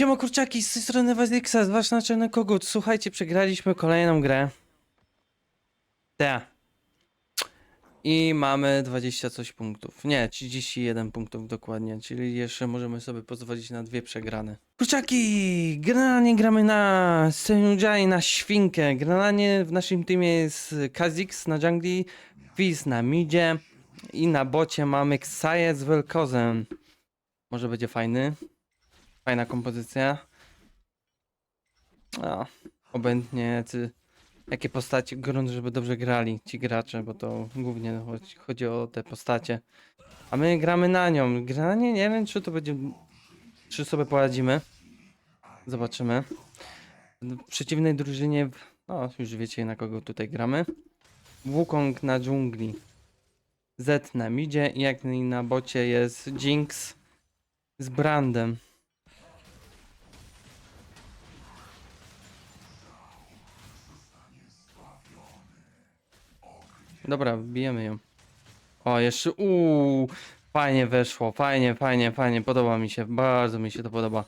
Siema kurczaki, z tej strony Waziksa, wasz naczelny kogut. Słuchajcie, przegraliśmy kolejną grę. Ta. I mamy 20 coś punktów. Nie, 31 punktów dokładnie, czyli jeszcze możemy sobie pozwolić na dwie przegrane. Kurczaki, generalnie gramy na Senujai, na świnkę. Generalnie w naszym teamie jest Kha'Zix na jungli, Fizz na midzie i na bocie mamy Xayah z Velkozem. Może będzie fajny. Fajna kompozycja. No, obojętnie jacy, jakie postacie grunt, żeby dobrze grali ci gracze, bo to głównie chodzi, chodzi o te postacie. A my gramy na nią. Granie nie wiem, czy to będzie. Czy sobie poradzimy. Zobaczymy. W przeciwnej drużynie. No, już wiecie na kogo tutaj gramy. Wukong na dżungli. Z na midzie i jak na bocie jest Jinx z Brandem. Dobra, bijemy ją. O, jeszcze uuu, fajnie weszło, fajnie, fajnie, fajnie, podoba mi się, bardzo mi się to podoba.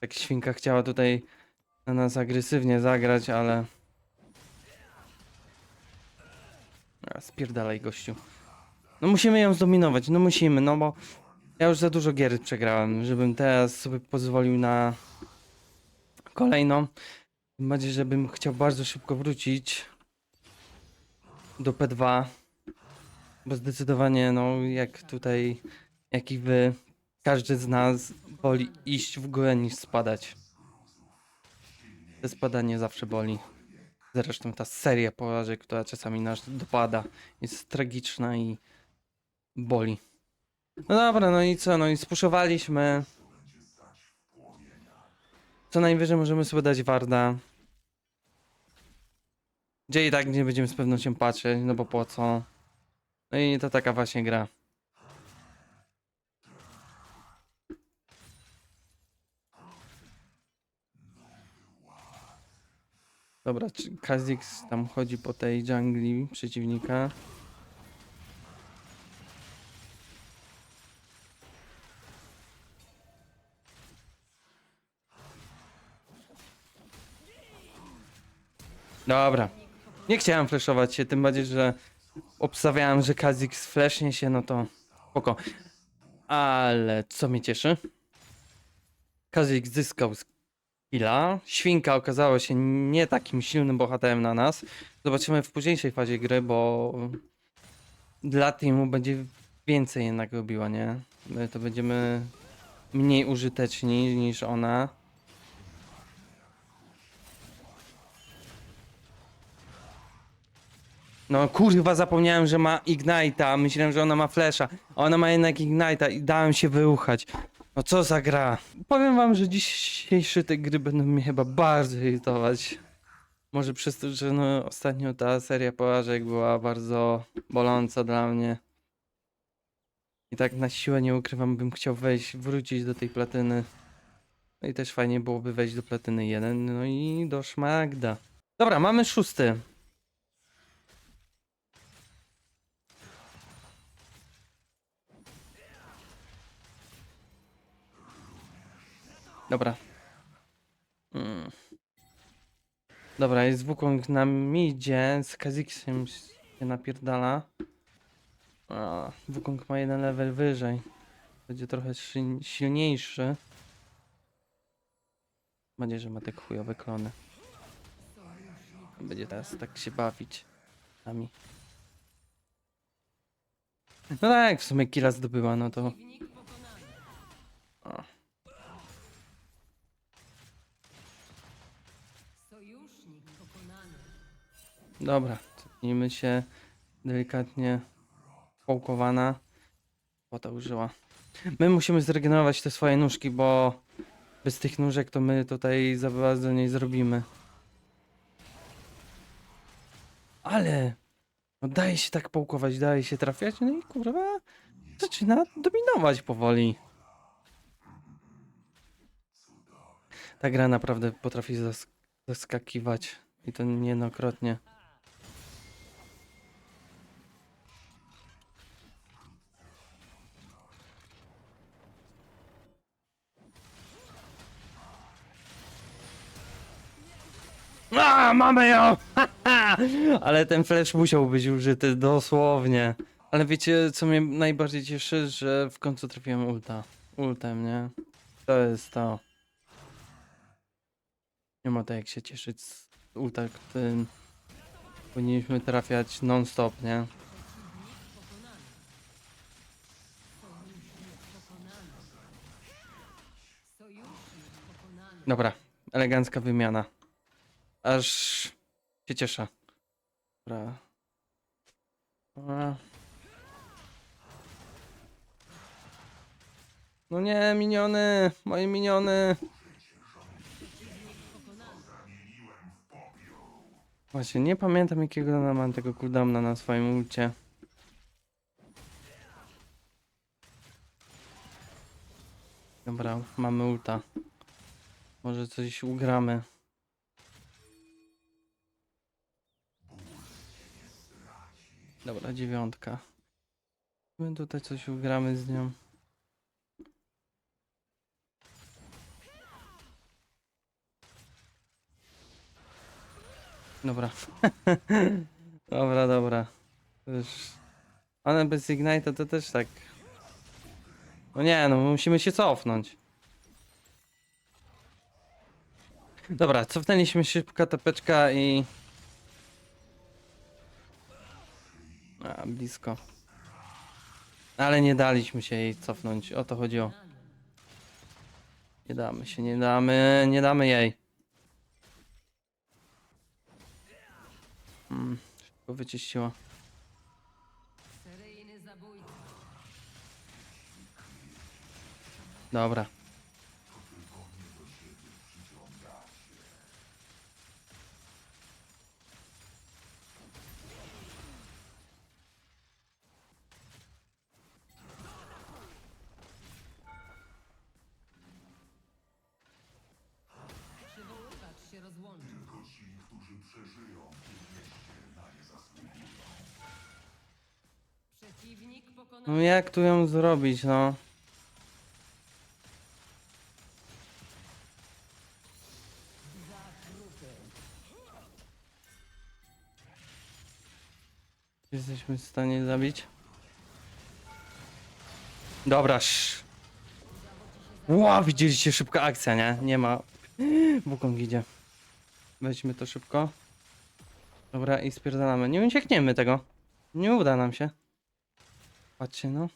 Tak świnka chciała tutaj na nas agresywnie zagrać, ale... A, spierdalaj gościu. No musimy ją zdominować, no musimy, no bo ja już za dużo gier przegrałem, żebym teraz sobie pozwolił na kolejną. Tym bardziej, żebym chciał bardzo szybko wrócić do P2. Bo zdecydowanie, no jak tutaj, jak i wy, każdy z nas woli iść w górę niż spadać. To spadanie zawsze boli. Zresztą ta seria porażek, która czasami nas dopada, jest tragiczna i boli. No dobra, no i co, no i spuszowaliśmy. Co najwyżej możemy sobie dać Warda. Gdzie i tak nie będziemy z pewnością patrzeć, no bo po co? No i to taka właśnie gra. Dobra, czy Kha'Zix tam chodzi po tej dżungli przeciwnika. Dobra. Nie chciałem flashować się, tym bardziej, że obstawiałem, że Kha'Zix flashnie się, no to spoko. Ale co mnie cieszy? Kha'Zix zyskał skilla. Świnka okazała się nie takim silnym bohaterem na nas. Zobaczymy w późniejszej fazie gry, bo dla teamu będzie więcej jednak robiła, nie? To będziemy mniej użyteczni niż ona. No kurwa, zapomniałem, że ma Ignite'a. Myślałem, że ona ma Flasha. a Ona ma jednak Ignite'a i dałem się wyruchać. No co za gra. Powiem wam, że dzisiejsze te gry będą mnie chyba bardzo irytować. Może przez to, że no ostatnio ta seria porażek była bardzo boląca dla mnie. I tak na siłę nie ukrywam, bym chciał wejść, wrócić do tej platyny. No i też fajnie byłoby wejść do platyny 1, no i do szmagda. Dobra, mamy szósty. Dobra. Mm. Dobra, jest Wukong na midzie, z Kha'Zixem się napierdala. A, Wukong ma jeden level wyżej. Będzie trochę szy- silniejszy. Mam nadzieję, że ma te chujowe klony. Będzie teraz tak się bawić nami. No tak, w sumie killa zdobyła, no to... O. Dobra, cofnijmy się delikatnie połkowana. Pota użyła. My musimy zregenerować te swoje nóżki, bo bez tych nóżek to my tutaj za bardzo nie zrobimy. Ale no daje się tak połkować, daje się trafiać, no i kurwa zaczyna dominować powoli. Ta gra naprawdę potrafi zask zaskakiwać i to niejednokrotnie. A, mamy ją! Ale ten flash musiał być użyty, dosłownie. Ale wiecie, co mnie najbardziej cieszy? Że w końcu trafiłem ulta. Ultem, nie? To jest to. Nie ma to jak się cieszyć z ulta, którym powinniśmy trafiać non-stop, nie? Dobra, elegancka wymiana. Aż się cieszę. Dobra. No nie, miniony! Moje miniony! Właśnie, nie pamiętam jakiego mam tego cooldowna na swoim ulcie. Dobra, mamy ulta. Może coś ugramy. Dobra, dziewiątka. My tutaj coś ugramy z nią. Dobra. dobra, dobra. Już... One bez Ignite to też tak. No nie, no musimy się cofnąć. Dobra, cofnęliśmy szybko tepeczka i... A, blisko. Ale nie daliśmy się jej cofnąć, o to chodziło. Nie damy się, nie damy, nie damy jej. Hmm, szybko wyczyściła. Dobra. Jak tu ją zrobić, no? Jesteśmy w stanie zabić? Dobra, sz. Ła, widzieliście, szybka akcja, nie? Nie ma. Wukong idzie. Weźmy to szybko. Dobra, i spierdalamy. Nie uciekniemy tego. Nie uda nam się. Patrzcie, no.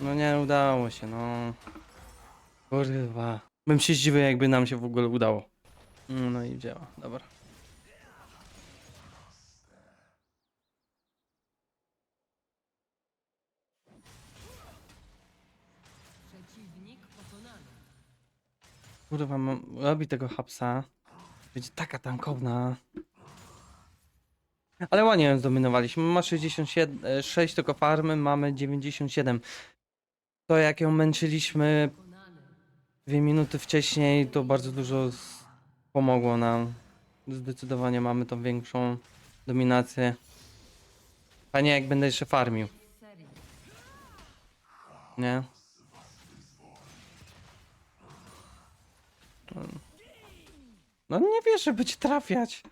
No nie udało się, no. Kurwa. Bym się zdziwił, jakby nam się w ogóle udało. Mm, No i działa, dobra. Przeciwnik. Kurwa, mam, robi tego hapsa. Będzie taka tankowna. Ale ładnie ją zdominowaliśmy. Ma 67, 6 tylko farmy, mamy 97. To jak ją męczyliśmy dwie minuty wcześniej, to bardzo dużo pomogło nam. Zdecydowanie mamy tą większą dominację. Panie, jak będę jeszcze farmił, nie? No nie wiesz, żeby trafiać.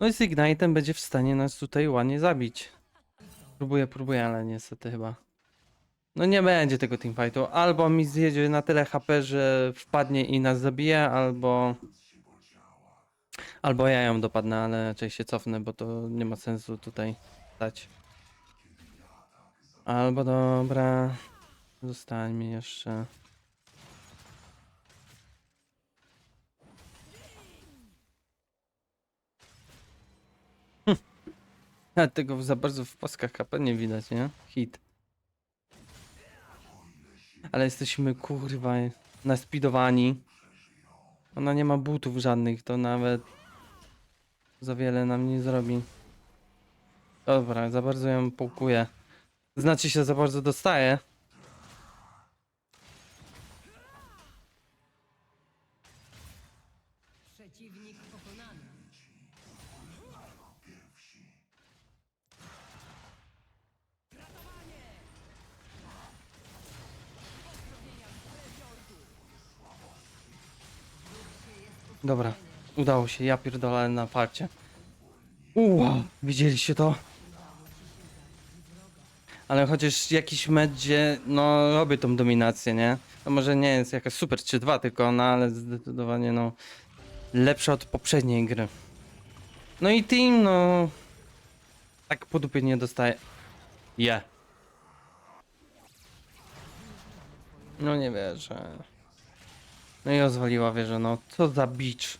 No i z Ignite'em będzie w stanie nas tutaj ładnie zabić. Próbuję, próbuję, ale niestety chyba. No nie będzie tego teamfightu. Albo mi zjedzie na tyle HP, że wpadnie i nas zabije, albo... Albo ja ją dopadnę, ale raczej się cofnę, bo to nie ma sensu tutaj stać. Albo dobra... Zostańmy jeszcze... A tego za bardzo w paskach HP nie widać, nie? Hit. Ale jesteśmy kurwa naspidowani. Ona nie ma butów żadnych, to nawet za wiele nam nie zrobi. Dobra, za bardzo ją połkuję. Znaczy się za bardzo dostaje. Dobra, udało się, ja pierdolę na parcie. Uła, widzieliście to? Ale chociaż jakiś mecz, no robię tą dominację, nie? To może nie jest jakaś super 3-2 tylko, no ale zdecydowanie no lepsza od poprzedniej gry. No i team, no tak po dupie nie dostaje. Je. No nie wierzę. No i rozwaliła wieżę, no co za bicz.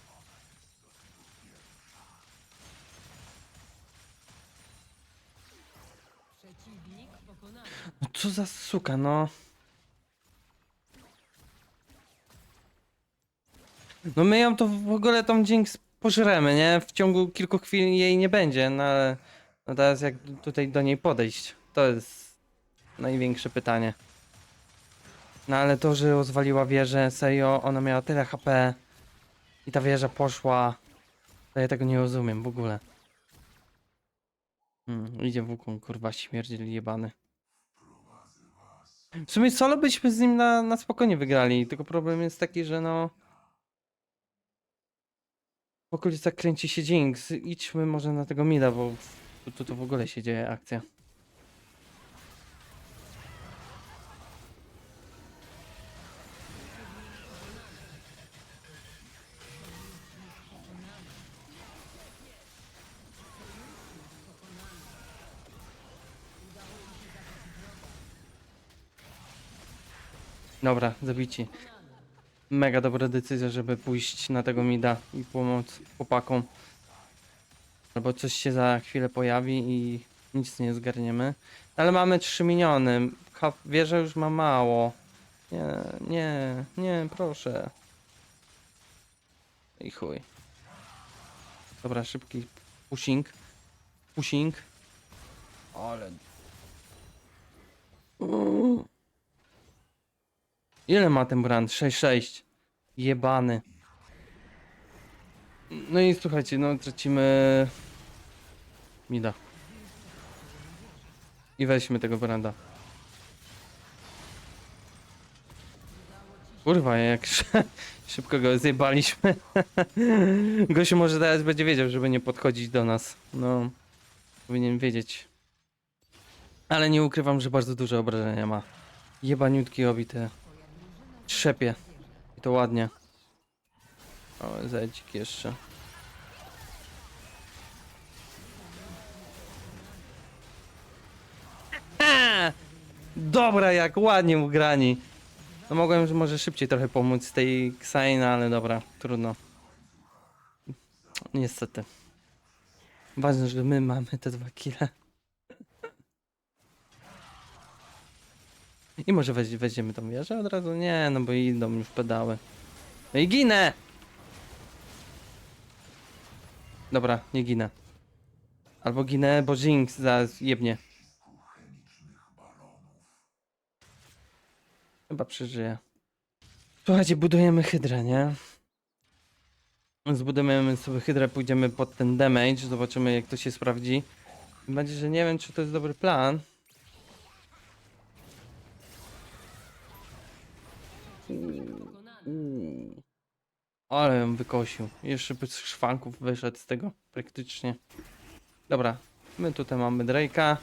No co za suka, no. No my ją to w ogóle tą dzięk pożremy, nie? W ciągu kilku chwil jej nie będzie, no ale no teraz jak tutaj do niej podejść, to jest największe pytanie. No ale to, że rozwaliła wieżę, serio, ona miała tyle HP i ta wieża poszła, to ja tego nie rozumiem w ogóle. Hmm, idzie włókon, kurwa, śmierdziel jebany. W sumie solo byśmy z nim na, na spokojnie wygrali, tylko problem jest taki, że no... W okolicach kręci się Jinx. Idźmy może na tego mida, bo tu, tu, tu w ogóle się dzieje akcja. Dobra, zabici. Mega dobra decyzja, żeby pójść na tego mida i pomóc chłopakom. Albo coś się za chwilę pojawi i nic nie zgarniemy. Ale mamy trzy miniony. Ha- Wieża już ma mało. Nie, nie, nie, proszę. I chuj. Dobra, szybki pushing. Pushing. Ale... Uuu. Ile ma ten brand? 6-6. Jebany. No i słuchajcie, no tracimy... Mida. I weźmy tego branda. Kurwa, jak sz- szybko go zjebaliśmy. Gosiu może teraz będzie wiedział, żeby nie podchodzić do nas. No, powinien wiedzieć. Ale nie ukrywam, że bardzo duże obrażenia ma. Jebaniutki obite. Trzepie. I to ładnie. O, zedzik jeszcze. Dobra, jak ładnie ugrani. No mogłem że może szybciej trochę pomóc z tej Xaina, ale dobra, trudno. Niestety. Ważne, że my mamy te dwa kile. I może weź, weźmiemy tą wieżę od razu? Nie, no bo idą już pedały. No i ginę! Dobra, nie ginę. Albo ginę, bo Jinx zaraz jebnie. Chyba przeżyję. Słuchajcie, budujemy hydrę, nie? Zbudujemy sobie hydrę, pójdziemy pod ten damage, zobaczymy jak to się sprawdzi. Będzie, że nie wiem, czy to jest dobry plan. Ale ją wykosił. Jeszcze bez szwanków wyszedł z tego praktycznie. Dobra, my tutaj mamy Drake'a.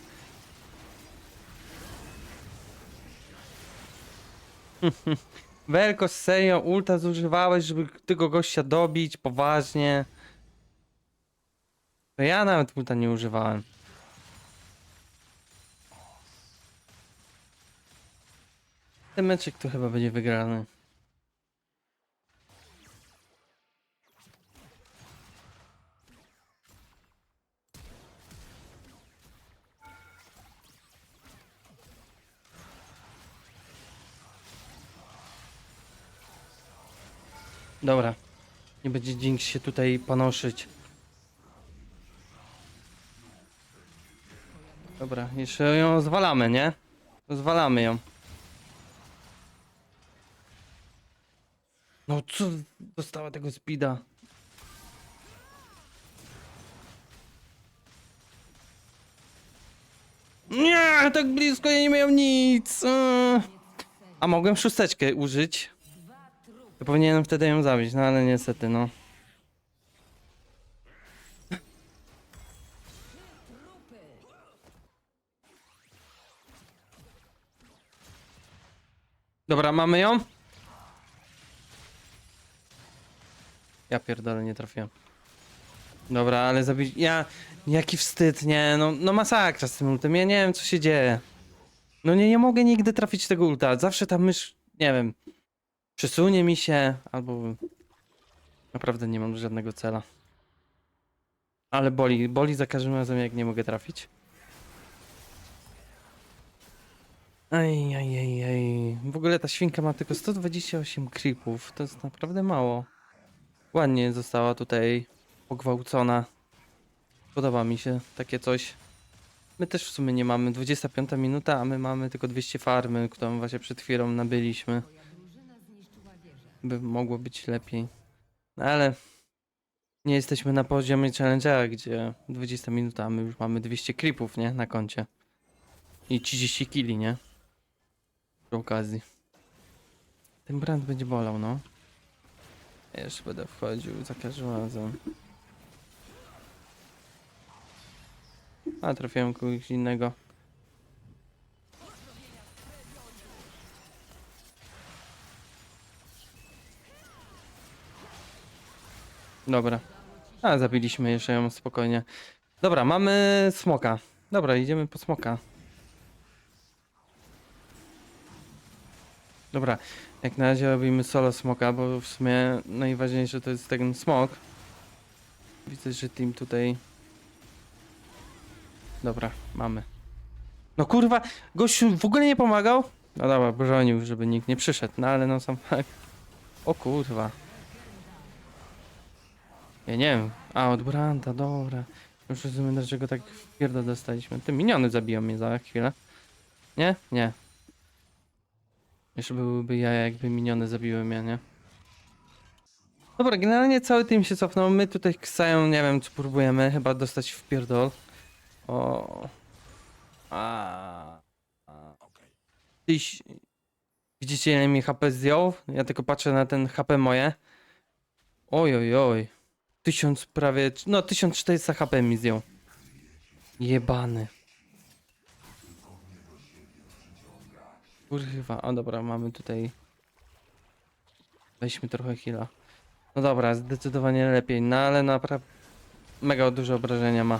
Welko, serio, ulta zużywałeś, żeby tego gościa dobić, poważnie. To ja nawet ulta nie używałem. Ten meczek tu chyba będzie wygrany. Dobra. Nie będzie Jinx się tutaj panoszyć. Dobra, jeszcze ją zwalamy, nie? Zwalamy ją. No co dostała tego speeda? Nie, tak blisko ja nie miałem nic. A mogłem szósteczkę użyć. To powinienem wtedy ją zabić, no ale niestety, no. Dobra, mamy ją? Ja pierdolę, nie trafiłem. Dobra, ale zabić... Ja... Jaki wstyd, nie? No, no masakra z tym ultem. Ja nie wiem, co się dzieje. No nie, nie mogę nigdy trafić tego ulta. Zawsze ta mysz... Nie wiem przesunie mi się, albo... Naprawdę nie mam żadnego cela. Ale boli, boli za każdym razem, jak nie mogę trafić. Ej, ej, ej, ej. W ogóle ta świnka ma tylko 128 creepów. To jest naprawdę mało. Ładnie została tutaj pogwałcona. Podoba mi się takie coś. My też w sumie nie mamy. 25 minuta, a my mamy tylko 200 farmy, którą właśnie przed chwilą nabyliśmy. By mogło być lepiej. No ale nie jesteśmy na poziomie challengera, gdzie 20 minuta, a my już mamy 200 creepów, nie? Na koncie. I 30 kili, nie? Przy okazji. Ten brand będzie bolał, no. Ja jeszcze będę wchodził za każdym razem. A trafiłem kogoś innego. Dobra. A, zabiliśmy jeszcze ją spokojnie. Dobra, mamy smoka. Dobra, idziemy po smoka. Dobra, jak na razie robimy solo smoka, bo w sumie najważniejsze to jest ten smok. Widzę, że team tutaj... Dobra, mamy. No kurwa, gościu w ogóle nie pomagał? No dobra, bronił, żeby nikt nie przyszedł, no ale no sam fakt. O kurwa. Ja nie wiem. A, od Branda, dobra. Już rozumiem, dlaczego tak pierdo dostaliśmy. Te miniony zabiją mnie za chwilę. Nie? Nie. Jeszcze byłyby ja, jakby miniony zabiły mnie, nie? Dobra, generalnie cały team się cofnął. My tutaj ksają, nie wiem, co próbujemy. Chyba dostać w pierdol. O. A. Tyś... Widzicie, ile mi HP zdjął? Ja tylko patrzę na ten HP moje. Oj, oj, oj. Tysiąc prawie, no 1400 HP mi zdjął. Jebany. Kurwa, a dobra, mamy tutaj... Weźmy trochę heala. No dobra, zdecydowanie lepiej, no ale naprawdę... Mega duże obrażenia ma.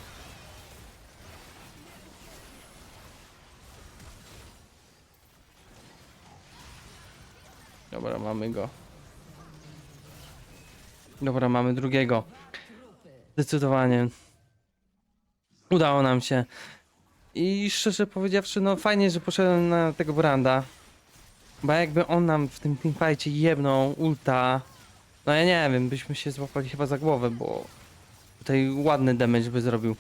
Dobra, mamy go. Dobra, mamy drugiego. Zdecydowanie. Udało nam się. I szczerze powiedziawszy, no fajnie, że poszedłem na tego Branda. Bo jakby on nam w tym teamfightie jebnął ulta, no ja nie wiem, byśmy się złapali chyba za głowę, bo tutaj ładny damage by zrobił.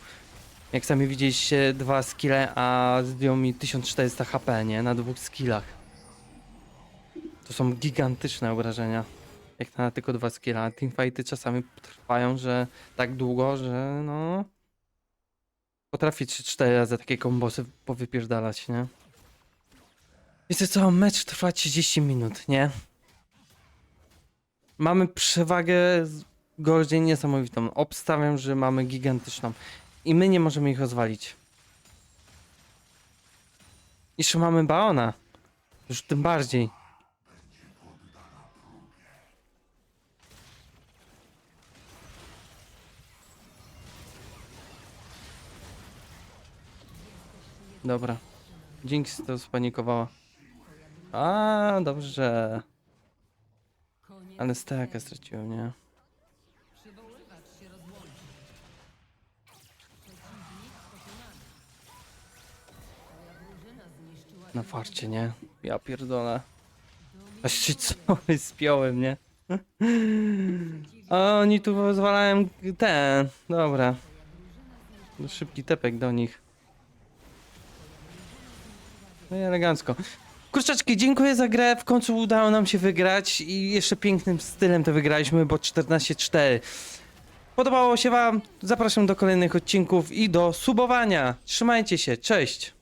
Jak sami widzieliście, dwa skille, a zdjął mi 1400 HP, nie? Na dwóch skillach. To są gigantyczne obrażenia. Jak na tylko dwa skilla. Teamfighty czasami trwają, że tak długo, że no... Potrafi 3-4 razy takie kombosy powypierdalać, nie? Wiecie co, mecz trwa 30 minut, nie? Mamy przewagę gorzej niesamowitą. Obstawiam, że mamy gigantyczną. I my nie możemy ich rozwalić. Jeszcze mamy Baona. Już tym bardziej. Dobra. Jinx to spanikowała. A, dobrze. Ale steka straciłem, nie? Na farcie, nie? Ja pierdolę. Aż się cały spiąłem, nie? A oni tu pozwalają ten. Dobra. Szybki tepek do nich. No i elegancko. Kurczaczki, dziękuję za grę. W końcu udało nam się wygrać i jeszcze pięknym stylem to wygraliśmy, bo 14-4. Podobało się wam? Zapraszam do kolejnych odcinków i do subowania. Trzymajcie się, cześć!